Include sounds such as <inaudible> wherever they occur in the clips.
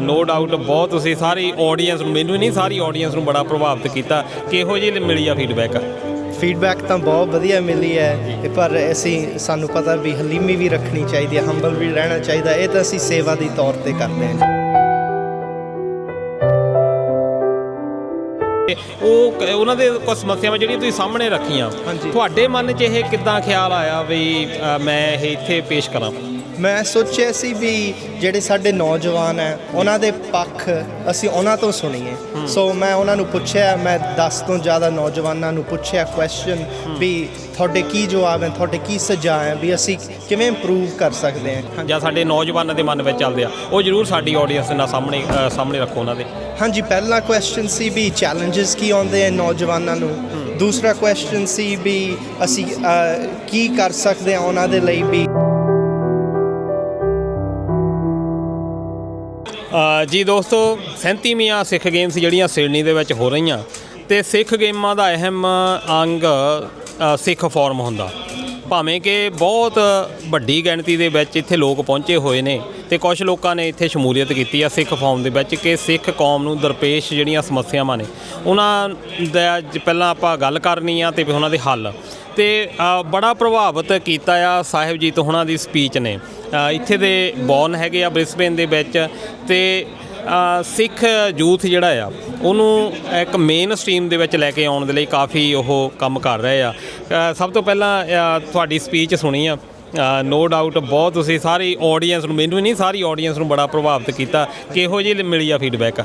No doubt ਬਹੁਤ ਤੁਸੀਂ ਸਾਰੀ audience ਨੂੰ ਮੈਨੂੰ ਨਹੀਂ ਸਾਰੀ ਆਡੀਅנס ਨੂੰ ਬੜਾ ਪ੍ਰਭਾਵਿਤ ਕੀਤਾ। ਕਿਹੋ ਜਿਹੀ ਮਿਲੀ ਆ ਫੀਡਬੈਕ ਫੀਡਬੈਕ ਤਾਂ ਬਹੁਤ ਵਧੀਆ ਮਿਲੀ ਹੈ ਪਰ ਅਸੀਂ ਸਾਨੂੰ ਪਤਾ ਵੀ ਹਲੀਮੀ ਵੀ ਰੱਖਣੀ ਚਾਹੀਦੀ ਹੈ ਹੰਬਲ ਵੀ ਰਹਿਣਾ ਚਾਹੀਦਾ ਇਹ ਤਾਂ ਅਸੀਂ ਸੇਵਾ ਦੀ ਤੌਰ ਤੇ ਕਰਦੇ ਹਾਂ ਉਹ ਉਹਨਾਂ ਦੇ ਕੁਝ ਸਮੱਸਿਆਵਾਂ ਜਿਹੜੀਆਂ ਤੁਸੀਂ ਸਾਹਮਣੇ ਰੱਖੀਆਂ ਤੁਹਾਡੇ ਮਨ 'ਚ ਇਹ ਕਿਦਾਂ ਖਿਆਲ ਆਇਆ ਵੀ ਮੈਂ ਇਹ ਇੱਥੇ ਪੇਸ਼ ਕਰਾਂ? ਮੈਂ ਸੋਚਿਆ ਸੀ ਵੀ ਜਿਹੜੇ ਸਾਡੇ ਨੌਜਵਾਨ ਹੈ ਉਹਨਾਂ ਦੇ ਪੱਖ ਅਸੀਂ ਉਹਨਾਂ ਤੋਂ ਸੁਣੀਏ। ਸੋ ਮੈਂ ਉਹਨਾਂ ਨੂੰ ਪੁੱਛਿਆ ਮੈਂ 10 ਤੋਂ ਜ਼ਿਆਦਾ ਨੌਜਵਾਨਾਂ ਨੂੰ ਪੁੱਛਿਆ ਕੁਐਸਚਨ ਵੀ ਤੁਹਾਡੇ ਕੀ ਜਵਾਬ ਹੈ ਤੁਹਾਡੇ ਕੀ ਸੁਝਾਅ ਹੈ ਵੀ ਅਸੀਂ ਕਿਵੇਂ ਇੰਪਰੂਵ ਕਰ ਸਕਦੇ ਹਾਂ? ਜਾਂ ਸਾਡੇ ਨੌਜਵਾਨਾਂ ਦੇ ਮਨ ਵਿੱਚ ਚੱਲਦੇ ਆ। ਉਹ ਜਰੂਰ ਸਾਡੀ ਆਡੀਅנס ਨਾਲ ਸਾਹਮਣੇ ਸਾਹਮਣੇ ਰੱਖੋ ਉਹਨਾਂ ਦੇ। ਹਾਂਜੀ ਪਹਿਲਾ ਕੁਐਸਚਨ ਸੀ ਵੀ ਚੈਲੰਜਸ ਕੀ ਆਉਂਦੇ ਹਨ ਨੌਜਵਾਨਾਂ ਨੂੰ? ਦੂਸਰਾ ਕੁਐਸਚਨ ਸੀ ਵੀ ਅਸੀਂ ਕੀ ਕਰ ਸਕਦੇ ਹਾਂ ਉਹਨਾਂ ਦੇ ਲਈ ਵੀ? ਜੀ ਦੋਸਤੋ 37ਵੀਆਂ ਸਿੱਖ ਗੇਮਸ ਜਿਹੜੀਆਂ ਸਿਡਨੀ ਦੇ ਵਿੱਚ ਹੋ ਰਹੀਆਂ ਤੇ ਸਿੱਖ ਗੇਮਾਂ ਦਾ ਅਹਿਮ ਅੰਗ ਸਿੱਖ ਫੋਰਮ ਹੁੰਦਾ। ਭਾਵੇਂ ਕਿ ਬਹੁਤ ਵੱਡੀ ਗਿਣਤੀ ਦੇ ਵਿੱਚ ਇੱਥੇ ਲੋਕ ਪਹੁੰਚੇ ਹੋਏ ਨੇ ਤੇ ਕੁਝ ਲੋਕਾਂ ਨੇ ਇੱਥੇ ਸ਼ਮੂਲੀਅਤ ਕੀਤੀ ਆ ਸਿੱਖ ਫੋਰਮ ਦੇ ਵਿੱਚ ਕਿ ਸਿੱਖ ਕੌਮ ਨੂੰ ਦਰਪੇਸ਼ ਜਿਹੜੀਆਂ ਸਮੱਸਿਆਵਾਂ ਨੇ, ਉਹਨਾਂ ਦਾ ਪਹਿਲਾਂ ਆਪਾਂ ਗੱਲ ਕਰਨੀ ਆ ਤੇ ਫਿਰ ਉਹਨਾਂ ਦੇ ਹੱਲ। ਤੇ ਬੜਾ ਪ੍ਰਭਾਵਿਤ ਕੀਤਾ ਆ ਸਾਹਿਬਜੀਤ ਹੁਣਾਂ ਦੀ ਸਪੀਚ ਨੇ। ਇੱਥੇ ਦੇ ਬੌਨ ਹੈਗੇ ਆ ਬ੍ਰਿਸਬੇਨ ਦੇ ਵਿੱਚ ਤੇ ਸਿੱਖ ਯੂਥ ਜਿਹੜਾ ਆ, ਉਹਨੂੰ ਇੱਕ ਮੇਨ ਸਟ੍ਰੀਮ ਦੇ ਵਿੱਚ ਲੈ ਕੇ ਆਉਣ ਦੇ ਲਈ ਕਾਫੀ ਉਹ ਕੰਮ ਕਰ ਰਹੇ ਆ। ਸਭ ਤੋਂ ਪਹਿਲਾਂ ਤੁਹਾਡੀ ਸਪੀਚ ਸੁਣੀ ਆ। ਨੋ ਡਾਊਟ ਬਹੁਤ ਤੁਸੀਂ ਸਾਰੀ ਆਡੀਅנס ਨੂੰ, ਮੈਨੂੰ ਨਹੀਂ, ਸਾਰੀ ਆਡੀਅנס ਨੂੰ ਬੜਾ ਪ੍ਰਭਾਵਿਤ ਕੀਤਾ। ਕਿਹੋ ਜਿਹੀ ਮਿਲੀ ਆ ਫੀਡਬੈਕ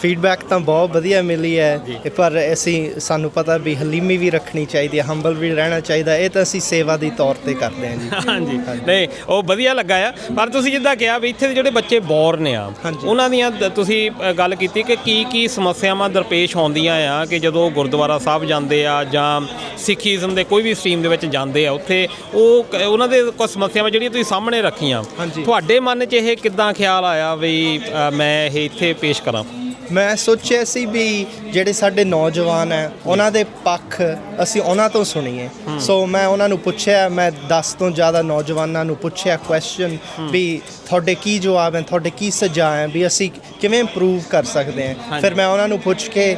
ਫੀਡਬੈਕ ਤਾਂ ਬਹੁਤ ਵਧੀਆ ਮਿਲੀ ਹੈ ਪਰ ਅਸੀਂ ਸਾਨੂੰ ਪਤਾ ਵੀ ਹਲੀਮੀ ਵੀ ਰੱਖਣੀ ਚਾਹੀਦੀ ਹੈ ਹੰਬਲ ਵੀ ਰਹਿਣਾ ਚਾਹੀਦਾ ਇਹ ਤਾਂ ਅਸੀਂ ਸੇਵਾ ਦੀ ਤੌਰ ਤੇ ਕਰਦੇ ਹਾਂ ਜੀ। <laughs> ਹਾਂਜੀ। ਨਹੀਂ ਉਹ ਵਧੀਆ ਲੱਗਾ ਆ। ਪਰ ਤੁਸੀਂ ਜਿੱਦਾਂ ਕਿਹਾ ਵੀ ਇੱਥੇ ਦੇ ਜਿਹੜੇ ਬੱਚੇ ਬੋਰਨ ਆ। ਉਹਨਾਂ ਦੀਆਂ ਤੁਸੀਂ ਗੱਲ ਕੀਤੀ ਕਿ ਕੀ ਕੀ ਸਮੱਸਿਆਵਾਂ ਦਰਪੇਸ਼ ਆਉਂਦੀਆਂ ਆ ਕਿ ਜਦੋਂ ਉਹ ਗੁਰਦੁਆਰਾ ਸਾਹਿਬ ਜਾਂਦੇ ਆ ਜਾਂ ਸਿੱਖੀਜ਼ਮ ਦੇ ਕੋਈ ਵੀ ਸਟਰੀਮ ਦੇ ਵਿੱਚ ਜਾਂਦੇ ਆ ਉੱਥੇ ਉਹ ਉਹਨਾਂ ਦੇ ਕੁਝ ਸਮੱਸਿਆਵਾਂ ਜਿਹੜੀਆਂ ਤੁਸੀਂ ਸਾਹਮਣੇ ਰੱਖੀਆਂ। ਤੁਹਾਡੇ ਮਨ 'ਚ ਇਹ ਕਿੱਦਾਂ ਖਿਆਲ ਆਇਆ ਵੀ ਮੈਂ ਇਹ ਇੱਥੇ ਪੇਸ਼ ਕਰਾਂ? ਮੈਂ ਸੋਚਿਆ ਸੀ ਵੀ ਜਿਹੜੇ ਸਾਡੇ ਨੌਜਵਾਨ ਹੈ ਉਹਨਾਂ ਦੇ ਪੱਖ ਅਸੀਂ ਉਹਨਾਂ ਤੋਂ ਸੁਣੀਏ। ਸੋ ਮੈਂ ਉਹਨਾਂ ਨੂੰ ਪੁੱਛਿਆ ਮੈਂ 10 ਤੋਂ ਜ਼ਿਆਦਾ ਨੌਜਵਾਨਾਂ ਨੂੰ ਪੁੱਛਿਆ ਕੁਐਸਚਨ ਵੀ ਤੁਹਾਡੇ ਕੀ ਜਵਾਬ ਹੈ ਤੁਹਾਡੇ ਕੀ ਸੁਝਾਅ ਹੈ ਵੀ ਅਸੀਂ ਕਿਵੇਂ ਇੰਪਰੂਵ ਕਰ ਸਕਦੇ ਹਾਂ। ਫਿਰ ਮੈਂ ਉਹਨਾਂ ਨੂੰ ਪੁੱਛ ਕੇ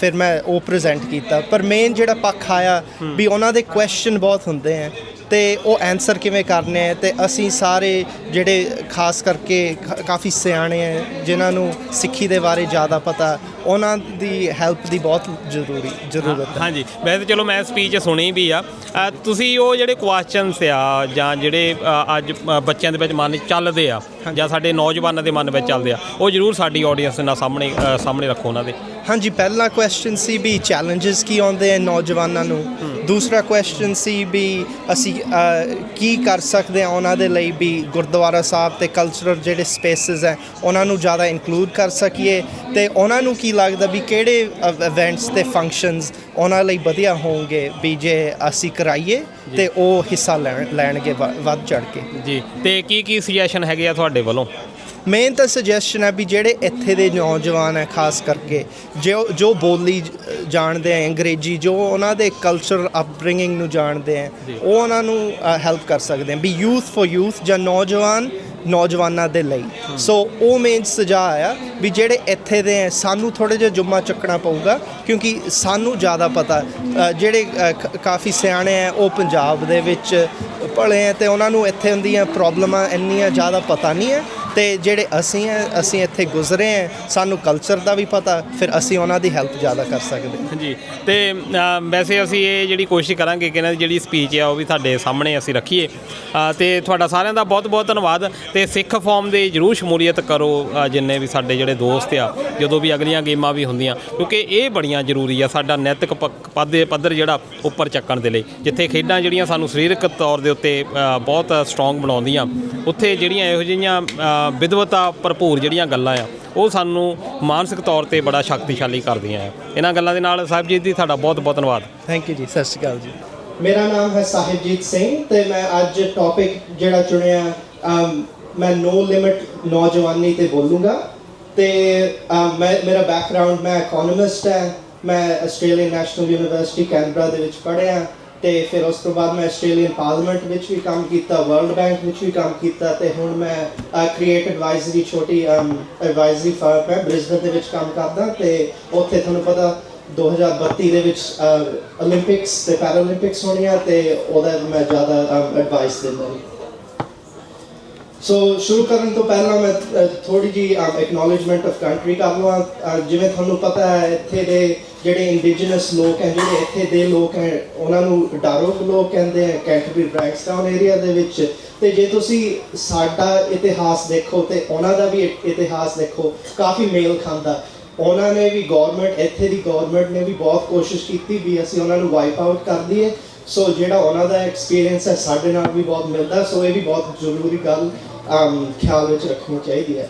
ਫਿਰ ਮੈਂ ਉਹ ਪ੍ਰੈਜ਼ੈਂਟ ਕੀਤਾ। ਪਰ ਮੇਨ ਜਿਹੜਾ ਪੱਖ ਆਇਆ ਵੀ ਉਹਨਾਂ ਦੇ ਕੁਐਸਚਨ ਬਹੁਤ ਹੁੰਦੇ ਹੈ। ਤੇ ਉਹ ਆਨਸਰ ਕਿਵੇਂ ਕਰਨੇ ਹੈ ਤੇ ਅਸੀਂ ਸਾਰੇ ਜਿਹੜੇ ਖਾਸ ਕਰਕੇ ਕਾਫੀ ਸਿਆਣੇ ਹੈ ਜਿਨ੍ਹਾਂ ਨੂੰ ਸਿੱਖੀ ਦੇ ਬਾਰੇ ਜ਼ਿਆਦਾ ਪਤਾ ਉਹਨਾਂ ਦੀ ਹੈਲਪ ਦੀ ਬਹੁਤ ਜ਼ਰੂਰੀ ਜ਼ਰੂਰਤ ਹੈ। ਹਾਂਜੀ ਵੈਸੇ ਚਲੋ ਮੈਂ ਸਪੀਚ ਸੁਣੀ ਵੀ ਆ। ਤੁਸੀਂ ਉਹ ਜਿਹੜੇ ਕੁਐਸਚਨਸ ਆ ਜਾਂ ਜਿਹੜੇ ਅੱਜ ਬੱਚਿਆਂ ਦੇ ਵਿੱਚ ਮਨ ਚੱਲਦੇ ਆ ਜਾਂ ਸਾਡੇ ਨੌਜਵਾਨਾਂ ਦੇ ਮਨ ਵਿੱਚ ਚੱਲਦੇ ਆ ਉਹ ਜਰੂਰ ਸਾਡੀ ਆਡੀਅנס ਨਾਲ ਸਾਹਮਣੇ ਸਾਹਮਣੇ ਰੱਖੋ ਉਹਨਾਂ ਦੇ। ਹਾਂਜੀ ਪਹਿਲਾ ਕੁਐਸਚਨ ਸੀ ਵੀ ਚੈਲੰਜਸ ਕੀ ਆਉਂਦੇ ਹਨ ਨੌਜਵਾਨਾਂ ਨੂੰ? ਦੂਸਰਾ ਕੁਐਸਚਨ ਸੀ ਵੀ ਅਸੀਂ ਕੀ ਕਰ ਸਕਦੇ ਹਾਂ ਉਹਨਾਂ ਦੇ ਲਈ ਵੀ ਗੁਰਦੁਆਰਾ ਸਾਹਿਬ ਤੇ ਕਲਚਰਲ ਜਿਹੜੇ ਸਪੇਸਿਸ ਹੈ ਉਹਨਾਂ ਨੂੰ ਜ਼ਿਆਦਾ ਇਨਕਲੂਡ ਕਰ ਸਕੀਏ? ਤੇ ਉਹਨਾਂ ਨੂੰ ਕੀ ਲੱਗਦਾ ਵੀ ਕਿਹੜੇ ਇਵੈਂਟਸ ਤੇ ਫੰਕਸ਼ਨਸ ਉਹਨਾਂ ਲਈ ਵਧੀਆ ਹੋਣਗੇ ਵੀ ਜੇ ਅਸੀਂ ਕਰਾਈਏ ਤੇ ਉਹ ਹਿੱਸਾ ਲੈਣ ਲੈਣਗੇ ਵੱਧ ਚੜ ਕੇ? ਜੀ ਤੇ ਕੀ ਕੀ ਸੁਜੈਸ਼ਨ ਹੈਗੇ ਆ ਤੁਹਾਡੇ ਵੱਲੋਂ? ਮੇਨ ਤਾਂ ਸੁਜੈਸ਼ਨ ਹੈ ਵੀ ਜਿਹੜੇ ਇੱਥੇ ਦੇ ਨੌਜਵਾਨ ਹੈ ਖਾਸ ਕਰਕੇ ਜੋ ਜੋ ਬੋਲੀ ਜਾਣਦੇ ਆ ਅੰਗਰੇਜ਼ੀ ਜੋ ਉਹਨਾਂ ਦੇ ਕਲਚਰ ਅਪਬ੍ਰਿੰਗਿੰਗ ਨੂੰ ਜਾਣਦੇ ਆ ਉਹ ਉਹਨਾਂ ਨੂੰ ਹੈਲਪ ਕਰ ਸਕਦੇ ਆ ਵੀ ਯੂਥ ਫॉर ਯੂਥ ਜਾਂ ਨੌਜਵਾਨ ਨੌਜਵਾਨਾਂ ਦੇ ਲਈ। ਸੋ ਉਹ ਮੇਨ ਸੁਝਾਅ ਆ ਵੀ ਜਿਹੜੇ ਇੱਥੇ ਦੇ ਆ ਸਾਨੂੰ ਥੋੜੇ ਜਿਹਾ ਜੁਮਾ ਚੱਕਣਾ ਪਊਗਾ ਕਿਉਂਕਿ ਸਾਨੂੰ ਜ਼ਿਆਦਾ ਪਤਾ ਜਿਹੜੇ ਕਾਫੀ ਸਿਆਣੇ ਆ ਉਹ ਪੰਜਾਬ ਦੇ ਵਿੱਚ ਪਲੇ ਆ ਤੇ ਉਹਨਾਂ ਨੂੰ ਇੱਥੇ ਹੁੰਦੀਆਂ ਪ੍ਰੋਬਲਮਾਂ ਇੰਨੀਆਂ ਜ਼ਿਆਦਾ ਪਤਾ ਨਹੀਂ ਹੈ ਤੇ ਜਿਹੜੇ ਅਸੀਂ ਹੈ ਅਸੀਂ ਇੱਥੇ ਗੁਜ਼ਰੇ ਹੈ ਸਾਨੂੰ ਕਲਚਰ ਦਾ ਵੀ ਪਤਾ ਫਿਰ ਅਸੀਂ ਉਹਨਾਂ ਦੀ ਹੈਲਪ ਜ਼ਿਆਦਾ ਕਰ ਸਕਦੇ ਹਾਂ। ਜੀ ਤੇ ਅ, ਵੈਸੇ ਅਸੀਂ ਇਹ ਜਿਹੜੀ ਕੋਸ਼ਿਸ਼ ਕਰਾਂਗੇ ਕਿ ਇਹਨਾਂ ਦੀ ਜਿਹੜੀ ਸਪੀਚ ਆ ਉਹ ਵੀ ਤੁਹਾਡੇ ਸਾਹਮਣੇ ਅਸੀਂ ਰੱਖੀਏ। ਅ, ਤੇ ਤੁਹਾਡਾ ਸਾਰਿਆਂ ਦਾ ਬਹੁਤ ਬਹੁਤ ਧੰਨਵਾਦ। ਤੇ ਸਿੱਖ ਫਾਰਮ ਦੇ ਜਰੂਰ ਸ਼ਮੂਲੀਅਤ ਕਰੋ ਅ, ਜਿੰਨੇ ਵੀ ਸਾਡੇ ਜਿਹੜੇ ਦੋਸਤ ਆ ਜਦੋਂ ਵੀ ਅਗਲੀਆਂ ਗੇਮਾਂ ਵੀ ਹੁੰਦੀਆਂ। ਕਿਉਂਕਿ ਇਹ ਬੜੀਆਂ ਜ਼ਰੂਰੀ ਆ ਸਾਡਾ ਨੈਤਿਕ ਪੱਕ- ਪੱਧਰ ਪੱਧਰ ਜਿਹੜਾ ਉੱਪਰ ਚੱਕਣ ਦੇ ਲਈ। ਜਿੱਥੇ ਖੇਡਾਂ ਜਿਹੜੀਆਂ ਸਾਨੂੰ ਸਰੀਰਕ ਤੌਰ ਦੇ ਉੱਤੇ ਅ, ਬਹੁਤ ਸਟਰੋਂਗ ਬਣਾਉਂਦੀਆਂ ਉੱਥੇ ਜਿਹੜੀਆਂ ਇਹੋ ਜਿਹੀਆਂ ਅ, ਵਿਦਵਤਾ ਭਰਪੂਰ ਜਿਹੜੀਆਂ ਗੱਲਾਂ ਆ ਉਹ ਸਾਨੂੰ ਮਾਨਸਿਕ ਤੌਰ ਤੇ ਬੜਾ ਸ਼ਕਤੀਸ਼ਾਲੀ ਕਰਦੀਆਂ ਆ। ਇਹਨਾਂ ਗੱਲਾਂ ਦੇ ਨਾਲ ਸਾਹਿਬ ਜੀ ਦੀ ਤੁਹਾਡਾ ਬਹੁਤ ਬਹੁਤ ਧੰਨਵਾਦ। ਥੈਂਕ ਯੂ ਜੀ ਸਤਿ ਸ਼੍ਰੀ ਅਕਾਲ ਜੀ। ਮੇਰਾ ਨਾਮ ਹੈ ਸਾਹਿਬਜੀਤ ਸਿੰਘ ਤੇ ਮੈਂ ਅੱਜ ਟੌਪਿਕ ਜਿਹੜਾ ਚੁਣਿਆ ਮੈਂ ਨੋ ਲਿਮਿਟ ਨੌਜਵਾਨੀ ਤੇ ਬੋਲੂੰਗਾ। ਤੇ ਮੈਂ ਮੇਰਾ ਬੈਕਗ੍ਰਾਉਂਡ ਮੈਂ ਇਕਨੋਮਿਸਟ ਹੈ ਮੈਂ ਆਸਟ੍ਰੇਲੀਅਨ ਨੈਸ਼ਨਲ ਯੂਨੀਵਰਸਿਟੀ ਕੈਨਬਰਾ ਦੇ ਵਿੱਚ ਪੜ੍ਹਿਆ। ਤੇ ਫਿਰ ਉਸ ਤੋਂ ਬਾਅਦ ਮੈਂ ਆਸਟ੍ਰੇਲੀਅਨ ਪਾਰਲੀਮੈਂਟ ਵਿੱਚ ਵੀ ਕੰਮ ਕੀਤਾ, ਵਰਲਡ ਬੈਂਕ ਵਿੱਚ ਵੀ ਕੰਮ ਕੀਤਾ ਤੇ ਹੁਣ ਮੈਂ ਕ੍ਰੀਏਟ ਐਡਵਾਈਜ਼ਰੀ ਛੋਟੀ ਐਡਵਾਈਜ਼ਰੀ ਫਰਮ ਹੈ ਬ੍ਰਿਸਬਨ ਦੇ ਵਿੱਚ ਕੰਮ ਕਰਦਾ ਤੇ ਉੱਥੇ ਤੁਹਾਨੂੰ ਪਤਾ 2032 ਦੇ ਵਿੱਚ 올림픽ਸ ਤੇ ਪੈਰਾਲੰਪਿਕਸ ਹੋਣੀਆਂ ਤੇ ਉਹਦਾ ਮੈਂ ਜ਼ਿਆਦਾ ਐਡਵਾਈਸ ਦਿੰਦਾ ਹਾਂ। ਸੋ ਸ਼ੁਰੂ ਕਰਨ ਤੋਂ ਪਹਿਲਾਂ ਮੈਂ ਥੋੜੀ ਜੀ ਐਕਨੋਲੇਜਮੈਂਟ ਆਫ ਕੰਟਰੀ ਕਰ ਲਵਾਂ। ਜਿਵੇਂ ਤੁਹਾਨੂੰ ਪਤਾ ਹੈ, ਇੱਥੇ ਦੇ ਜਿਹੜੇ ਇੰਡੀਜਨਸ ਲੋਕ ਹੈ, ਜਿਹੜੇ ਇੱਥੇ ਦੇ ਲੋਕ ਹੈ, ਉਹਨਾਂ ਨੂੰ ਡਾਰੋਕ ਲੋਕ ਕਹਿੰਦੇ ਆ ਕੈਂਟਰਬਰੀ ਬ੍ਰੈਕਸਟਾਊਨ ਏਰੀਆ ਦੇ ਵਿੱਚ। ਤੇ ਜੇ ਤੁਸੀਂ ਸਾਡਾ ਇਤਿਹਾਸ ਦੇਖੋ, ਤੇ ਉਹਨਾਂ ਦਾ ਵੀ ਇਤਿਹਾਸ ਦੇਖੋ, ਕਾਫੀ ਮੇਲ ਖਾਂਦਾ। ਉਹਨਾਂ ਨੇ ਵੀ ਗਵਰਨਮੈਂਟ ਇੱਥੇ ਦੀ ਗਵਰਨਮੈਂਟ ਨੇ ਵੀ ਬਹੁਤ ਕੋਸ਼ਿਸ਼ ਕੀਤੀ ਵੀ ਅਸੀਂ ਉਹਨਾਂ ਨੂੰ ਵਾਈਪ ਆਊਟ ਕਰ ਦਈਏ। ਸੋ ਜਿਹੜਾ ਉਹਨਾਂ ਦਾ ਐਕਸਪੀਰੀਅੰਸ ਹੈ, ਸਾਡੇ ਨਾਲ ਵੀ ਬਹੁਤ ਮਿਲਦਾ। ਸੋ ਇਹ ਵੀ ਬਹੁਤ ਜ਼ਰੂਰੀ ਗੱਲ ਅਮ, ਖਿਆਲ ਵਿੱਚ ਰੱਖਣੀ ਚਾਹੀਦੀ ਹੈ।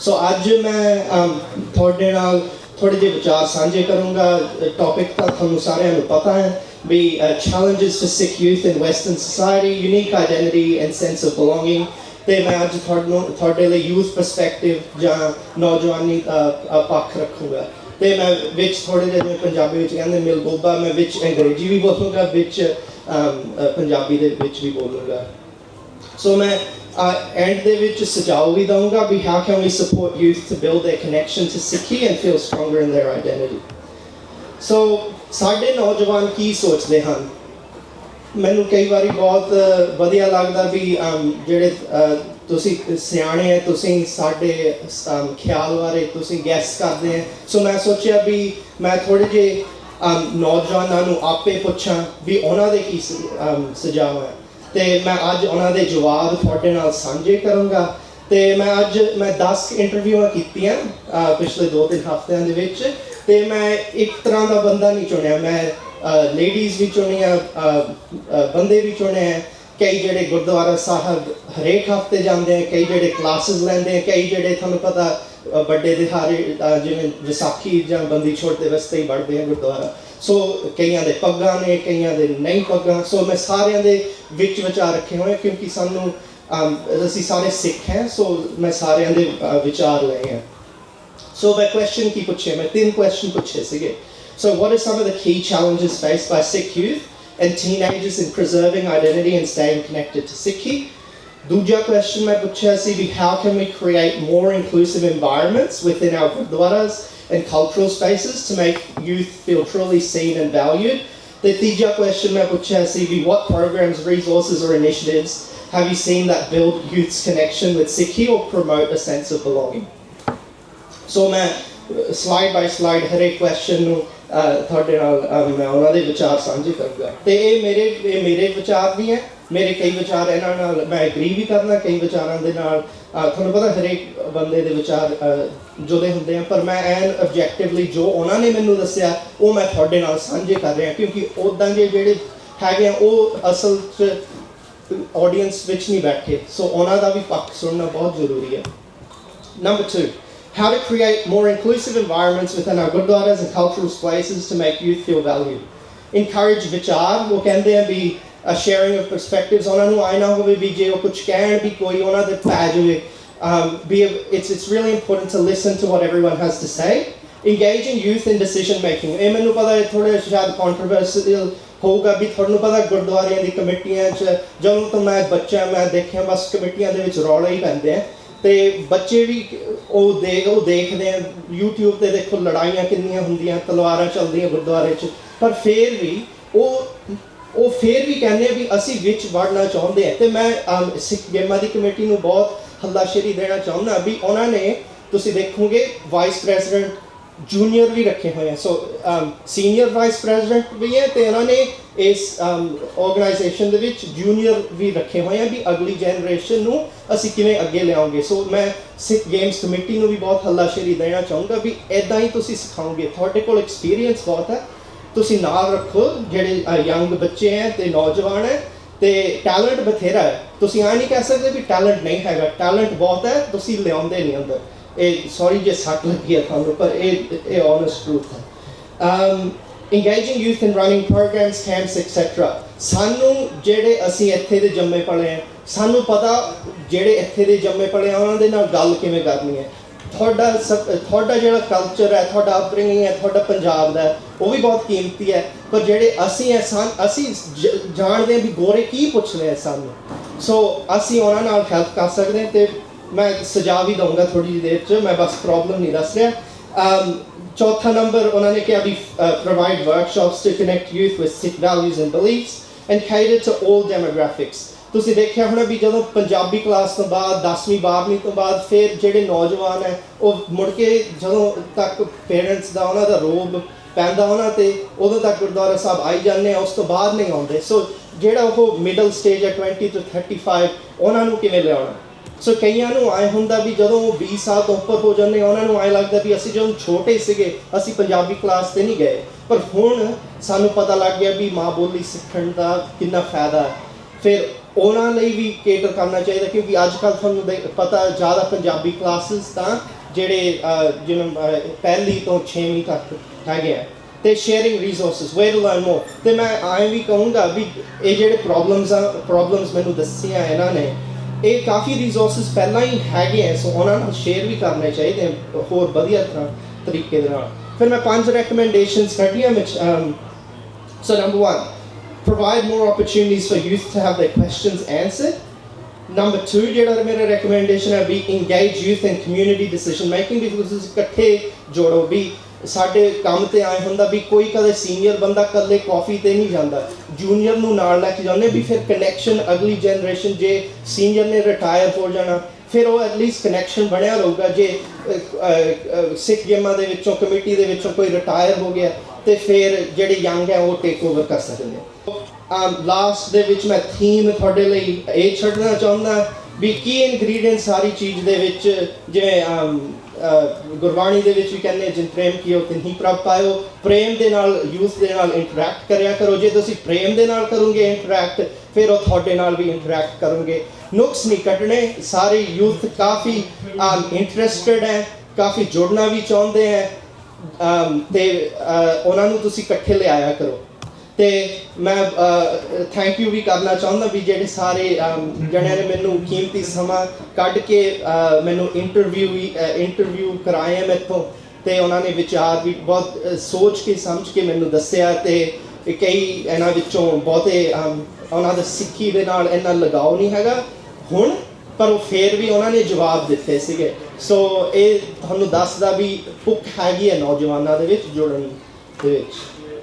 ਸੋ ਅੱਜ ਮੈਂ um, ਤੁਹਾਡੇ ਨਾਲ ਥੋੜੇ ਜਿਹੇ ਵਿਚਾਰ ਸਾਂਝੇ ਕਰੂੰਗਾ। ਟੌਪਿਕ ਤਾਂ ਤੁਹਾਨੂੰ ਸਾਰਿਆਂ ਨੂੰ ਪਤਾ ਹੈ ਵੀ challenges for Sikh youth in western society unique identity and sense of belonging ਤੇ ਮੈਂ ਅੱਜ ਤੁਹਾਨੂੰ ਤੁਹਾਡੇ ਲਈ ਯੂਥ ਪਰਸਪੈਕਟਿਵ ਜਾਂ ਨੌਜਵਾਨੀ ਅ, ਪੱਖ ਰੱਖੂੰਗਾ। ਤੇ ਮੈਂ ਵਿੱਚ ਥੋੜੇ ਜਿਹੇ ਜਿਵੇਂ ਪੰਜਾਬੀ ਵਿੱਚ ਕਹਿੰਦੇ ਮਿਲ ਗੋਬਾ ਮੈਂ ਵਿੱਚ ਅੰਗਰੇਜ਼ੀ ਵੀ ਬੋਲੂੰਗਾ ਵਿੱਚ ਪੰਜਾਬੀ ਦੇ ਵਿੱਚ ਵੀ ਬੋਲੂੰਗਾ। ਸੋ ਮੈਂ ਐਂਡ ਦੇ ਵਿੱਚ ਸੁਝਾਅ ਵੀ ਦਊਂਗਾ ਵੀ how can we support youth to build their connection to Sikhi and feel stronger in their identity? ਸੋ ਸਾਡੇ ਨੌਜਵਾਨ ਕੀ ਸੋਚਦੇ ਹਨ? ਮੈਨੂੰ ਕਈ ਵਾਰੀ ਬਹੁਤ ਵਧੀਆ ਲੱਗਦਾ ਵੀ ਜਿਹੜੇ ਤੁਸੀਂ ਸਿਆਣੇ ਹੈ ਤੁਸੀਂ ਸਾਡੇ ਖਿਆਲ ਬਾਰੇ ਤੁਸੀਂ ਗੈਸ ਕਰਦੇ ਹੈ ਸੋ ਮੈਂ ਸੋਚਿਆ ਵੀ ਮੈਂ ਥੋੜੇ ਜਿਹੇ ਨੌਜਵਾਨਾਂ ਨੂੰ ਆਪੇ ਪੁੱਛਾਂ ਵੀ ਉਹਨਾਂ ਦੇ ਕੀ ਸ- ਸੁਝਾਅ ਹੈ ਤੇ ਮੈਂ ਅੱਜ ਉਹਨਾਂ ਦੇ ਜਵਾਬ ਤੁਹਾਡੇ ਨਾਲ ਸਾਂਝੇ ਕਰੂੰਗਾ। ਤੇ ਮੈਂ ਅੱਜ ਮੈਂ 10 ਇੰਟਰਵਿਊਆਂ ਕੀਤੀਆਂ ਪਿਛਲੇ 2-3 ਹਫ਼ਤਿਆਂ ਦੇ ਵਿੱਚ। ਤੇ ਮੈਂ ਇੱਕ ਤਰ੍ਹਾਂ ਦਾ ਬੰਦਾ ਨਹੀਂ ਚੁਣਿਆ। ਮੈਂ ਲੇਡੀਜ਼ ਵੀ ਚੁਣੀਆਂ ਬੰਦੇ ਵੀ ਚੁਣੇ ਹੈ। ਕਈ ਜਿਹੜੇ ਗੁਰਦੁਆਰਾ ਸਾਹਿਬ ਹਰੇਕ ਹਫ਼ਤੇ ਜਾਂਦੇ ਹੈ ਕਈ ਜਿਹੜੇ ਕਲਾਸਿਸ ਲੈਂਦੇ ਹੈ ਕਈ ਜਿਹੜੇ ਤੁਹਾਨੂੰ ਪਤਾ ਵੱਡੇ ਦਿਹਾੜੇ ਅ, ਜਿਵੇਂ ਵਿਸਾਖੀ ਜਾਂ ਬੰਦੀ ਛੋੜ ਦੇ ਵਾਸਤੇ ਹੀ ਵੜਦੇ ਹੈ ਗੁਰਦੁਆਰਾ। ਸੋ ਕਈਆਂ ਦੇ ਪੱਗਾਂ ਨੇ ਕਈਆਂ ਦੇ ਨਹੀਂ ਪੱਗਾਂ ਸੋ ਮੈਂ ਸਾਰਿਆਂ ਦੇ ਵਿੱਚ ਵਿਚਾਰ ਰੱਖੇ ਹੋਏ ਕਿਉਂਕਿ ਸਾਨੂੰ ਅਮ, ਅਸੀਂ ਸਾਰੇ ਸਿੱਖ ਹੈ ਸੋ ਮੈਂ ਸਾਰਿਆਂ ਦੇ ਅ, ਵਿਚਾਰ ਲਏ ਹੈ So my question ਕੀ ਪੁੱਛੇ ਮੈਂ ਤਿੰਨ question ਪੁੱਛੇ ਸੀਗੇ So what are some of the key challenges faced by Sikh youth and teenagers in preserving identity and staying connected to Sikhi? ਦੂਜਾ question ਮੈਂ ਪੁੱਛਿਆ ਸੀ ਵੀ how can we create more inclusive environments within our gurdwaras and cultural spaces to make youth feel truly seen and valued? ਤੇ ਤੀਜਾ question ਮੈਂ ਪੁੱਛਿਆ ਸੀ ਵੀ what programs, resources or initiatives have you seen that build youth's connection with Sikhi or promote a sense of belonging? So ਮੈਂ slide by slide ਹਰੇਕ question ਨੂੰ uh, ਤੁਹਾਡੇ ਨਾਲ ਅਹ, ਮੈਂ ਉਹਨਾਂ ਦੇ ਵਿਚਾਰ ਸਾਂਝੇ ਕਰੂੰਗਾ ਤੇ ਇਹ ਮੇਰੇ ਇਹ ਮੇਰੇ ਵਿਚਾਰ ਵੀ ਹੈ ਮੇਰੇ ਕਈ ਵਿਚਾਰ ਇਹਨਾਂ ਨਾਲ ਮੈਂ ਐਗਰੀ ਵੀ ਕਰਨਾ ਕਈ ਵਿਚਾਰਾਂ ਦੇ ਨਾਲ। ਤੁਹਾਨੂੰ ਪਤਾ ਹਰੇਕ ਬੰਦੇ ਦੇ ਵਿਚਾਰ ਅਹ, ਜੁਦੇ ਹੁੰਦੇ ਆ ਪਰ ਮੈਂ ਐਨ ਆਬਜੈਕਟਿਵਲੀ ਜੋ ਉਹਨਾਂ ਨੇ ਮੈਨੂੰ ਦੱਸਿਆ ਉਹ ਮੈਂ ਤੁਹਾਡੇ ਨਾਲ ਸਾਂਝੇ ਕਰ ਰਿਹਾ ਕਿਉਂਕਿ ਉਦਾਂ ਦੇ ਜਿਹੜੇ ਹੈਗੇ ਆ ਉਹ ਅਸਲ 'ਚ ਆਡੀਅנס ਵਿੱਚ ਨਹੀਂ ਬੈਠੇ। ਸੋ ਉਹਨਾਂ ਦਾ ਵੀ ਪੱਖ ਸੁਣਨਾ ਬਹੁਤ ਜ਼ਰੂਰੀ ਹੈ number two, how to create more inclusive environments within our gurdwaras and cultural spaces to make youth feel valued. Encourage vichar, ਉਹ ਕਹਿੰਦੇ ਆ ਵੀ a sharing of perspectives ਉਹਨਾਂ ਨੂੰ ਆਏ ਨਾ ਹੋਵੇ ਵੀ ਜੇ ਉਹ ਕੁਝ ਕਹਿਣ ਵੀ ਕੋਈ ਉਹਨਾਂ ਦੇ ਪੈ ਜਾਵੇ um, be it's, it's really important to listen to what everyone has to say. Engaging youth in decision making. ਇਹ ਮੈਨੂੰ ਪਤਾ ਹੈ ਥੋੜੇ ਸ਼ਾਇਦ controversial ਹੋਊਗਾ ਵੀ ਤੁਹਾਨੂੰ ਪਤਾ ਗੁਰਦੁਆਰਿਆਂ ਦੀ ਕਮੇਟੀਆਂ 'ਚ ਜਦੋਂ ਤੋਂ ਮੈਂ ਬੱਚਾ ਮੈਂ ਦੇਖਿਆ ਬਸ ਕਮੇਟੀਆਂ ਦੇ ਵਿੱਚ ਰੌਲੇ ਹੀ ਪੈਂਦੇ ਆ ਤੇ ਬੱਚੇ ਵੀ ਉਹ ਦੇ ਉਹ ਦੇਖਦੇ ਆ YouTube ਤੇ ਦੇਖੋ ਲੜਾਈਆਂ ਕਿੰਨੀਆਂ ਹੁੰਦੀਆਂ ਤਲਵਾਰਾਂ ਚੱਲਦੀਆਂ ਗੁਰਦੁਆਰੇ 'ਚ ਪਰ ਫੇਰ ਵੀ ਉਹ ਉਹ ਫੇਰ ਵੀ ਕਹਿੰਦੇ ਆ ਵੀ ਅਸੀਂ ਵਿੱਚ ਵੜਨਾ ਚਾਹੁੰਦੇ ਆ। ਤੇ ਮੈਂ ਸਿੱਖ ਗੇਮਾਂ ਦੀ ਕਮੇਟੀ ਨੂੰ ਬਹੁਤ ਹੱਲਾਸ਼ੇਰੀ ਦੇਣਾ ਚਾਹੁੰਦਾ ਵੀ ਉਹਨਾਂ ਨੇ, ਤੁਸੀਂ ਦੇਖੋਗੇ ਵਾਈਸ ਪ੍ਰੈਜ਼ੀਡੈਂਟ ਜੂਨੀਅਰ ਵੀ ਰੱਖੇ ਹੋਏ ਆ। ਸੋ ਸੀਨੀਅਰ ਵਾਈਸ ਪ੍ਰੈਜ਼ੀਡੈਂਟ ਵੀ ਹੈ ਤੇ ਉਹਨਾਂ ਨੇ ਇਸ ਆਰਗੇਨਾਈਜੇਸ਼ਨ ਦੇ ਵਿੱਚ ਜੂਨੀਅਰ ਵੀ ਰੱਖੇ ਹੋਏ ਆ ਵੀ ਅਗਲੀ ਜਨਰੇਸ਼ਨ ਨੂੰ ਅਸੀਂ ਕਿਵੇਂ ਅੱਗੇ ਲਿਆਉਂਗੇ। ਸੋ ਮੈਂ ਸਿੱਖ ਗੇਮਸ ਕਮੇਟੀ ਨੂੰ ਵੀ ਬਹੁਤ ਹੱਲਾਸ਼ੇਰੀ ਦੇਣਾ ਚਾਹੂੰਗਾ ਵੀ ਐਦਾਂ ਹੀ ਤੁਸੀਂ ਸਿਖਾਓਗੇ। ਤੁਹਾਡੇ ਕੋਲ ਐਕਸਪੀਰੀਅੰਸ ਬਹੁਤ ਹੈ। ਤੁਸੀਂ ਨਾਲ ਰੱਖੋ, ਜਿਹੜੇ ਯੰਗ ਬੱਚੇ ਹੈ ਤੇ ਨੌਜਵਾਨ ਹੈ ਤੇ ਟੈਲੈਂਟ ਬਥੇਰਾ ਹੈ। ਤੁਸੀਂ ਆ ਨਹੀਂ ਕਹਿ ਸਕਦੇ ਵੀ ਟੈਲੈਂਟ ਨਹੀਂ ਹੈਗਾ। ਟੈਲੈਂਟ ਬਹੁਤ ਹੈ, ਤੁਸੀਂ ਲਿਆਉਂਦੇ ਨਹੀਂ ਅੰਦਰ। ਇਹ ਸੌਰੀ ਜੇ ਸੱਟ ਲੱਗੀ ਹੈ ਤੁਹਾਨੂੰ, ਪਰ ਇਹ ਇਹ ਓਨੈਸਟ ਟਰੂਥ ਹੈ। Um engaging youth in running programs, camps etc ਸਾਨੂੰ ਜਿਹੜੇ ਅਸੀਂ ਇੱਥੇ ਦੇ ਜੰਮੇ ਪਲੇ ਆ ਸਾਨੂੰ ਪਤਾ ਜਿਹੜੇ ਇੱਥੇ ਦੇ ਜੰਮੇ ਪਲੇ ਆ ਉਹਨਾਂ ਦੇ ਨਾਲ ਗੱਲ ਕਿਵੇਂ ਕਰਨੀ ਹੈ। ਤੁਹਾਡਾ ਸਭ- ਤੁਹਾਡਾ ਜਿਹੜਾ ਕਲਚਰ ਹੈ, ਤੁਹਾਡਾ ਅਪਬ੍ਰਿੰਗਿੰਗ ਹੈ, ਤੁਹਾਡਾ ਪੰਜਾਬ ਦਾ ਉਹ ਵੀ ਬਹੁਤ ਕੀਮਤੀ ਹੈ। ਪਰ ਜਿਹੜੇ ਅਸੀਂ ਹੈ ਸਾਨ- ਅਸੀਂ ਜਾਣਦੇ ਹਾਂ ਵੀ ਗੋਰੇ ਕੀ ਪੁੱਛ ਰਹੇ ਆ ਸਾਨੂੰ। ਸੋ ਅਸੀਂ ਉਹਨਾਂ ਨਾਲ ਹੈਲਪ ਕਰ ਸਕਦੇ ਹਾਂ ਤੇ ਮੈਂ ਸੁਝਾਅ ਵੀ ਦਊਂਗਾ ਥੋੜੀ ਜਿਹੀ ਦੇਰ ਚ, ਮੈਂ ਬਸ ਪ੍ਰੋਬਲਮ ਨਹੀਂ ਦੱਸ ਰਿਹਾ। ਚੌਥਾ ਨੰਬਰ ਉਹਨਾਂ ਨੇ ਕਿਹਾ ਵੀ provide workshops to connect youth with Sikh values and beliefs and cater to all demographics ਤੁਸੀਂ ਦੇਖਿਆ ਹੋਣਾ ਵੀ ਜਦੋਂ ਪੰਜਾਬੀ ਕਲਾਸ ਤੋਂ ਬਾਅਦ 10ਵੀਂ 12ਵੀਂ ਤੋਂ ਬਾਅਦ ਫਿਰ ਜਿਹੜੇ ਨੌਜਵਾਨ ਹੈ, ਉਹ ਮੁੜ ਕੇ ਜਦੋਂ ਤੱਕ ਪੇਰੈਂਟਸ ਦਾ ਉਹਨਾਂ ਦਾ ਰੋਬ ਪੈਂਦਾ ਉਹਨਾਂ ਤੇ, ਉਦੋਂ ਤੱਕ ਗੁਰਦੁਆਰਾ ਸਾਹਿਬ ਆਈ ਜਾਂਦੇ ਆ, ਉਸ ਤੋਂ ਬਾਅਦ ਨਹੀਂ ਆਉਂਦੇ। ਸੋ ਜਿਹੜਾ ਉਹ ਮਿਡਲ ਸਟੇਜ ਹੈ 20 ਤੋਂ 35 ਉਹਨਾਂ ਨੂੰ ਕਿਵੇਂ ਲਿਆਉਣਾ? ਸੋ ਕਈਆਂ ਨੂੰ ਆਏ ਹੁੰਦਾ ਵੀ ਜਦੋਂ ਉਹ 20 ਸਾਲ ਤੋਂ ਉੱਪਰ ਹੋ ਜਾਂਦੇ ਉਹਨਾਂ ਨੂੰ ਆਏ ਲੱਗਦਾ ਵੀ ਅਸੀਂ ਜਦੋਂ ਛੋਟੇ ਸੀਗੇ, ਅਸੀਂ ਪੰਜਾਬੀ ਕਲਾਸ ਤੇ ਨਹੀਂ ਗਏ। ਪਰ ਹੁਣ ਸਾਨੂੰ ਪਤਾ ਲੱਗ ਗਿਆ ਵੀ ਮਾਂ ਬੋਲੀ ਸਿੱਖਣ ਦਾ ਕਿੰਨਾ ਫਾਇਦਾ ਹੈ। ਫਿਰ ਉਹਨਾਂ ਲਈ ਵੀ ਕੇਟਰ ਕਰਨਾ ਚਾਹੀਦਾ ਕਿਉਂਕਿ ਅੱਜ ਕੱਲ ਤੁਹਾਨੂੰ ਪਤਾ ਜ਼ਿਆਦਾ ਪੰਜਾਬੀ ਕਲਾਸਿਸ ਤਾਂ ਜਿਹੜੇ ਅਹ, ਜਿਵੇਂ ਪਹਿਲੀ ਤੋਂ 6ਵੀਂ ਤੱਕ ਹੈਗੇ ਆ। ਤੇ sharing resources way to learn more ਤੇ ਮੈਂ ਆਏ ਵੀ ਕਹੂੰਗਾ ਵੀ ਇਹ ਜਿਹੜੇ ਪ੍ਰੋਬਲਮਸ ਆ ਪ੍ਰੋਬਲਮਸ ਮੈਨੂੰ ਦੱਸੀਆਂ ਇਹਨਾਂ ਨੇ ਇਹ ਕਾਫੀ ਰਿਸੋਰਸਸ ਪਹਿਲਾਂ ਹੀ ਹੈਗੇ ਆ ਸੋ ਉਹਨਾਂ ਨੂੰ ਸ਼ੇਅਰ ਵੀ ਕਰਨੇ ਚਾਹੀਦੇ ਹੋਰ ਵਧੀਆ ਤਰ੍ਹਾਂ ਤਰੀਕੇ ਦੇ ਨਾਲ। ਫਿਰ ਮੈਂ ਪੰਜ ਰეკਮੈਂਡੇਸ਼ਨਸ ਕੱਢੀਆਂ ਵਿੱਚ um, So number provide more opportunities for youth to have their questions answered. Number two, ਜਿਹੜਾ ਮੇਰਾ recommendation ਹੈ ਵੀ engage youth in community decision making ਵੀ ਤੁਸੀਂ ਇਕੱਠੇ ਜੋੜੋ ਵੀ ਸਾਡੇ ਕੰਮ ਤੇ ਆਏ ਹੁੰਦਾ ਵੀ ਕੋਈ ਕਦੇ ਸੀਨੀਅਰ ਬੰਦਾ ਇਕੱਲੇ ਕਾਫੀ ਤੇ ਨਹੀਂ ਜਾਂਦਾ ਜੂਨੀਅਰ ਨੂੰ ਨਾਲ ਲੈ ਕੇ ਜਾਂਦੇ ਵੀ ਫਿਰ ਕਨੈਕਸ਼ਨ ਅਗਲੀ ਜਨਰੇਸ਼ਨ ਜੇ ਸੀਨੀਅਰ ਨੇ ਰਿਟਾਇਰ ਹੋ ਜਾਣਾ ਫਿਰ ਉਹ ਐਟਲੀਸਟ ਕਨੈਕਸ਼ਨ ਬਣਿਆ ਰਹੂਗਾ ਜੇ ਸਿੱਖ ਗੇਮਾਂ ਦੇ ਵਿੱਚੋਂ ਕਮੇਟੀ ਦੇ ਵਿੱਚੋਂ ਕੋਈ ਰਿਟਾਇਰ ਹੋ ਗਿਆ ਤੇ ਫਿਰ ਜਿਹੜੇ ਯੰਗ ਹੈ ਉਹ ਟੇਕ ਓਵਰ ਕਰ ਸਕਦੇ ਆ ਲਾਸਟ ਦੇ ਵਿੱਚ ਮੈਂ ਥੀਮ ਤੁਹਾਡੇ ਲਈ ਇਹ ਛੱਡਣਾ ਚਾਹੁੰਦਾ ਵੀ ਕੀ ਇਨਗਰੀਡੀਅੰਟ ਸਾਰੀ ਚੀਜ਼ ਦੇ ਵਿੱਚ ਜਿਵੇਂ ਗੁਰਬਾਣੀ ਦੇ ਵਿੱਚ ਵੀ ਕਹਿੰਦੇ ਜਿਨ ਪ੍ਰੇਮ ਕੀਓ ਤਿਨਹੀ ਪ੍ਰਭ ਪਾਇਓ ਪ੍ਰੇਮ ਦੇ ਨਾਲ ਯੂਥ ਦੇ ਨਾਲ ਇੰਟਰੈਕਟ ਕਰਿਆ ਕਰੋ। ਜੇ ਤੁਸੀਂ ਪ੍ਰੇਮ ਦੇ ਨਾਲ ਕਰੋਗੇ ਇੰਟਰੈਕਟ ਫਿਰ ਉਹ ਤੁਹਾਡੇ ਨਾਲ ਵੀ ਇੰਟਰੈਕਟ ਕਰੋਗੇ ਨੁਕਸ ਨਹੀਂ ਕੱਢਣੇ ਸਾਰੇ ਯੂਥ ਕਾਫੀ ਇੰਟਰਸਟਿਡ ਹੈ ਕਾਫੀ ਜੁੜਨਾ ਵੀ ਚਾਹੁੰਦੇ ਹੈ। ਅਮ, ਤੇ ਉਹਨਾਂ ਨੂੰ ਤੁਸੀਂ ਇਕੱਠੇ ਲਿਆਇਆ ਕਰੋ। ਤੇ ਮੈਂ ਥੈਂਕ ਯੂ ਵੀ ਕਰਨਾ ਚਾਹੁੰਦਾ ਵੀ ਜਿਹੜੇ ਸਾਰੇ ਜਣਿਆਂ ਨੇ ਮੈਨੂੰ ਕੀਮਤੀ ਸਮਾਂ ਕੱਢ ਕੇ ਮੈਨੂੰ ਇੰਟਰਵਿਊ ਵੀ ਇੰਟਰਵਿਊ ਕਰਾਏ ਮੈਥੋਂ ਤੇ ਉਹਨਾਂ ਨੇ ਵਿਚਾਰ ਵੀ ਬਹੁਤ ਸੋਚ ਕੇ, ਸਮਝ ਕੇ ਮੈਨੂੰ ਦੱਸਿਆ ਤੇ ਕਈ ਇਹਨਾਂ ਵਿੱਚੋਂ ਬਹੁਤੇ ਉਹਨਾਂ ਦਾ ਸਿੱਖੀ ਦੇ ਨਾਲ ਇੰਨਾ ਲਗਾਓ ਨਹੀਂ ਹੈਗਾ ਹੁਣ, ਪਰ ਉਹ ਫੇਰ ਵੀ ਉਹਨਾਂ ਨੇ ਜਵਾਬ ਦਿੱਤੇ ਸੀਗੇ। ਸੋ ਇਹ ਤੁਹਾਨੂੰ ਦੱਸਦਾ ਵੀ ਭੁੱਖ ਹੈਗੀ ਹੈ ਨੌਜਵਾਨਾਂ ਦੇ ਵਿੱਚ, ਜੁੜਨ ਦੇ ਵਿੱਚ।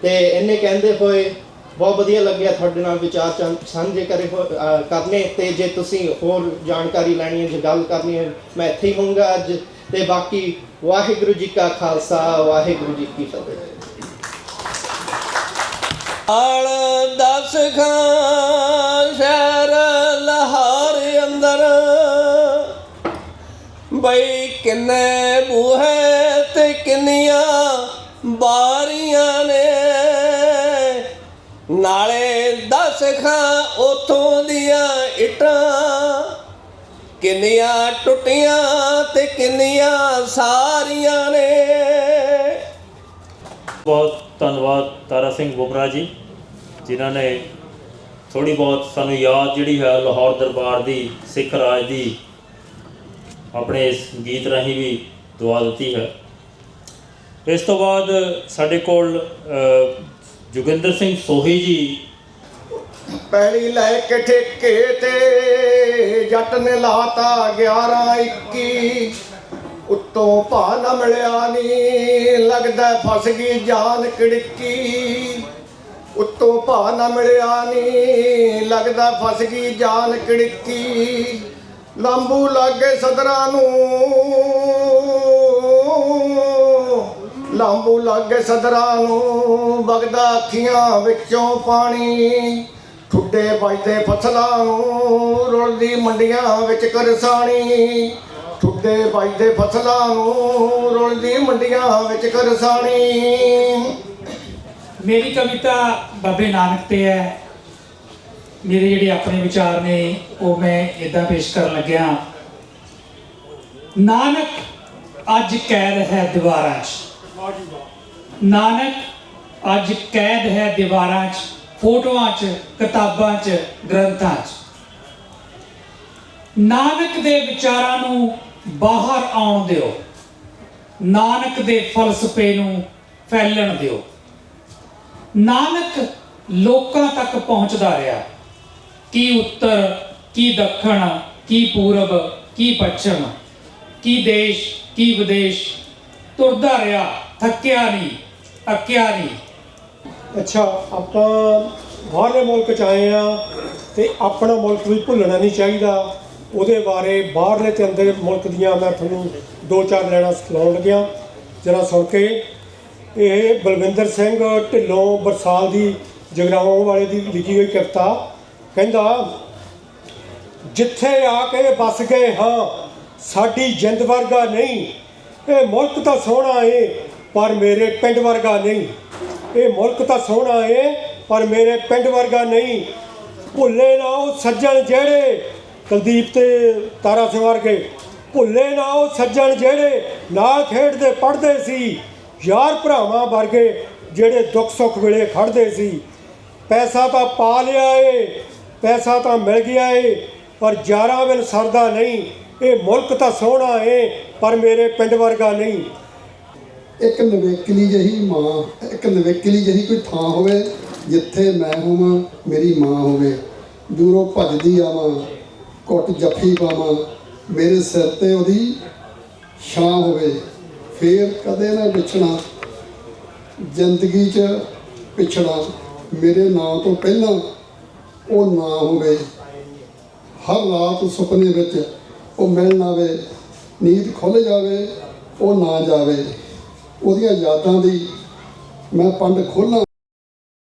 ਤੇ ਇਹਨੇ ਕਹਿੰਦੇ ਹੋਏ, ਬਹੁਤ ਵਧੀਆ ਲੱਗਿਆ ਤੁਹਾਡੇ ਨਾਲ ਵਿਚਾਰ ਚੰ- ਸਾਂਝੇ ਕਰੇ ਹੋ- ਕਰਨੇ ਤੇ ਜੇ ਤੁਸੀਂ ਹੋਰ ਜਾਣਕਾਰੀ ਲੈਣੀ ਹੈ, ਜੇ ਗੱਲ ਕਰਨੀ ਹੈ, ਮੈਂ ਇੱਥੇ ਹੀ ਹੋਊਂਗਾ ਅੱਜ। ਤੇ ਬਾਕੀ ਵਾਹਿਗੁਰੂ ਜੀ ਕਾ ਖਾਲਸਾ, ਵਾਹਿਗੁਰੂ ਜੀ ਕੀ ਫਤਿਹ। ਆਲ ਦਸ ਖਾਂ ਸ਼ਹਿਰ ਲਹਾਰ ਅੰਦਰ, ਬਈ ਕਿੰਨੇ ਬੂਹੇ ਤੇ ਕਿੰਨੀਆਂ ਬਾਰੀਆਂ ਨੇ ਨਾਲੇ ਦਸ ਖਾਂ ਉਥੋਂ ਦੀਆਂ ਇਟਾਂ। ਕਿੰਨੀਆਂ ਟੁੱਟੀਆਂ ਤੇ ਕਿੰਨੀਆਂ ਸਾਰੀਆਂ ਨੇ। ਬਹੁਤ ਧੰਨਵਾਦ ਤਾਰਾ ਸਿੰਘ ਬੁਬਰਾ ਜੀ ਜਿਨ੍ਹਾਂ ਨੇ ਥੋੜੀ ਬਹੁਤ ਸਾਨੂੰ ਯਾਦ ਜਿਹੜੀ ਹੈ ਲਾਹੌਰ ਦਰਬਾਰ ਦੀ ਸਿੱਖ ਰਾਜ ਦੀ ਆਪਣੇ ਇਸ ਗੀਤ ਰਾਹੀਂ ਵੀ ਦੁਆ ਦਿੱਤੀ ਹੈ। ਇਸ ਤੋਂ ਬਾਅਦ ਸਾਡੇ ਕੋਲ ਅ, ਜੋਗਿੰਦਰ ਸਿੰਘ ਸੋਹੀ ਜੀ। ਪੈਲੀ ਲੈ ਕੇ ਠੇਕੇ ਤੇ ਜੱਟ ਨੇ ਲਾਤਾ 11 21 ਉੱਤੋਂ ਭਾ ਨਾ ਮਿਲਿਆ ਨੀ, ਲੱਗਦਾ ਫਸ ਗਈ ਜਾਨ ਕਿੜਕੀ। ਉੱਤੋਂ ਭਾ ਨਾ ਮਿਲਿਆ ਨੀ, ਲੱਗਦਾ ਫਸ ਗਈ ਜਾਨ ਕਿੜਕੀ। ਲਾਂਬੂ ਲਾਗੇ ਸਦਰਾਂ ਨੂੰ ਲਾਂਬੂ ਲਾਗੇ ਸਦਰਾਂ ਨੂੰ, ਵਗਦਾ ਅੱਖੀਆਂ ਵਿੱਚੋਂ ਪਾਣੀ। ਠੁੱਡੇ ਵੱਜਦੇ ਫਸਲਾਂ ਨੂੰ, ਰੁਲਦੀ ਮੰਡੀਆਂ ਵਿੱਚ ਕਰਸਾਣੀ। ਠੁੱਡੇ ਵੱਜਦੇ ਫਸਲਾਂ ਨੂੰ, ਰੁਲਦੀ ਮੰਡੀਆਂ ਵਿੱਚ ਕਰਸਾਣੀ। ਮੇਰੀ ਕਵਿਤਾ ਬਾਬੇ ਨਾਨਕ ਤੇ ਹੈ। ਮੇਰੇ ਜਿਹੜੇ ਆਪਣੇ ਵਿਚਾਰ ਨੇ, ਉਹ ਮੈਂ ਇਦਾਂ ਪੇਸ਼ ਕਰਨ ਲੱਗਿਆ। ਨਾਨਕ, ਅੱਜ ਕੈਦ ਹੈ ਦੀਵਾਰਾਂ 'ਚ ਨਾਨਕ, ਅੱਜ ਕੈਦ ਹੈ ਦੀਵਾਰਾਂ 'ਚ, ਫੋਟੋਆਂ 'ਚ, ਕਿਤਾਬਾਂ 'ਚ, ਗ੍ਰੰਥਾਂ 'ਚ। ਨਾਨਕ ਦੇ ਵਿਚਾਰਾਂ ਨੂੰ ਬਾਹਰ ਆਉਣ ਦਿਓ। ਨਾਨਕ ਦੇ ਫਲਸਫੇ ਨੂੰ ਫੈਲਣ ਦਿਓ। ਨਾਨਕ ਲੋਕਾਂ ਤੱਕ ਪਹੁੰਚਦਾ ਰਿਹਾ। ਕੀ ਉੱਤਰ, ਕੀ ਦੱਖਣ, ਕੀ ਪੂਰਬ, ਕੀ ਪੱਛਮ, ਕੀ ਦੇਸ਼, ਕੀ ਵਿਦੇਸ਼, ਤੁਰਦਾ ਰਿਹਾ। ਥੱਕਿਆ ਨਹੀਂ, ਅੱਕਿਆ ਨਹੀਂ। ਅੱਛਾ, ਆਪਾਂ ਬਾਹਰਲੇ ਮੁਲਕ ਚ ਆਏ ਆ ਤੇ ਆਪਣਾ ਮੁਲਕ ਵੀ ਭੁੱਲਣਾ ਨਹੀਂ ਚਾਹੀਦਾ। ਉਹਦੇ ਬਾਰੇ ਬਾਹਰਲੇ ਤੇ ਅੰਦਰ ਮੁਲਕ ਦੀਆਂ ਮੈਂ ਤੁਹਾਨੂੰ ਦੋ ਚਾਰ ਲੈਣਾ ਸਿਖਾਉਣ ਲੱਗਿਆ। ਜਰਾ ਸੁਣ ਕੇ। ਇਹ ਬਲਵਿੰਦਰ ਸਿੰਘ ਢਿੱਲੋਂ ਬਰਸਾਲ ਦੀ ਜਗਰਾਉਂ ਵਾਲੇ ਦੀ ਲਿਖੀ ਹੋਈ ਕਵਿਤਾ ਕਹਿੰਦਾ, ਜਿੱਥੇ ਆ ਕੇ ਬਸ ਗਏ ਹਾਂ, ਸਾਡੀ ਜਿੰਦ ਵਰਗਾ ਨਹੀਂ। ਇਹ ਮੁਲਕ ਤਾਂ ਸੋਹਣਾ ਏ ਪਰ ਮੇਰੇ ਪਿੰਡ ਵਰਗਾ ਨਹੀਂ। ਇਹ ਮੁਲਕ ਤਾਂ ਸੋਹਣਾ ਏ, ਪਰ ਮੇਰੇ ਪਿੰਡ ਵਰਗਾ ਨਹੀਂ। ਭੁੱਲੇ ਨਾ ਉਹ ਸੱਜਣ ਜਿਹੜੇ, ਕੁਲਦੀਪ ਤੇ ਤਾਰਾ ਸਿੰਘ ਵਰਗੇ। ਭੁੱਲੇ ਨਾ ਉਹ ਸੱਜਣ ਜਿਹੜੇ, ਨਾਲ ਖੇਡਦੇ, ਪੜ੍ਹਦੇ ਸੀ। ਯਾਰ ਭਰਾਵਾਂ ਵਰਗੇ ਜਿਹੜੇ ਦੁੱਖ ਸੁੱਖ ਵੇਲੇ ਖੜਦੇ ਸੀ। ਪੈਸਾ ਤਾਂ ਪਾ ਲਿਆ ਏ, ਪੈਸਾ ਤਾਂ ਮਿਲ ਗਿਆ ਏ, ਪਰ ਯਾਰਾਂ ਵੇਲ ਸਰਦਾ ਨਹੀਂ। ਇਹ ਮੁਲਕ ਤਾਂ ਸੋਹਣਾ ਏ, ਪਰ ਮੇਰੇ ਪਿੰਡ ਵਰਗਾ ਨਹੀਂ। ਇੱਕ ਨਵੇਕਲੀ ਜਹੀ ਮਾਂ, ਇੱਕ ਨਵੇਕਲੀ ਜਹੀ ਕੋਈ ਥਾਂ ਹੋਵੇ, ਜਿੱਥੇ ਮੈਂ ਹੋਵਾਂ, ਮੇਰੀ ਮਾਂ ਹੋਵੇ। ਦੂਰੋਂ ਭੱਜਦੀ ਆਵਾਂ ਘੁੱਟ ਜੱਫੀ ਪਾਵਾਂ, ਮੇਰੇ ਸਿਰ ਤੇ ਉਹਦੀ ਛਾਂ ਹੋਵੇ। ਫੇਰ ਕਦੇ ਨਾ ਵਿਛਣਾ ਜ਼ਿੰਦਗੀ 'ਚ ਪਿਛੜਾ, ਮੇਰੇ ਨਾਂ ਤੋਂ ਪਹਿਲਾਂ ਉਹ ਨਾ ਹੋਵੇ। ਹਰ ਰਾਤ ਸੁਪਨੇ ਵਿੱਚ ਉਹ ਮਿਲਣ ਆਵੇ, ਨੀਂਦ ਖੁੱਲ ਜਾਵੇ, ਉਹ ਨਾ ਜਾਵੇ। ਉਹਦੀਆਂ ਯਾਦਾਂ ਦੀ ਮੈਂ ਪੰਡ ਖੋਲਾਂ।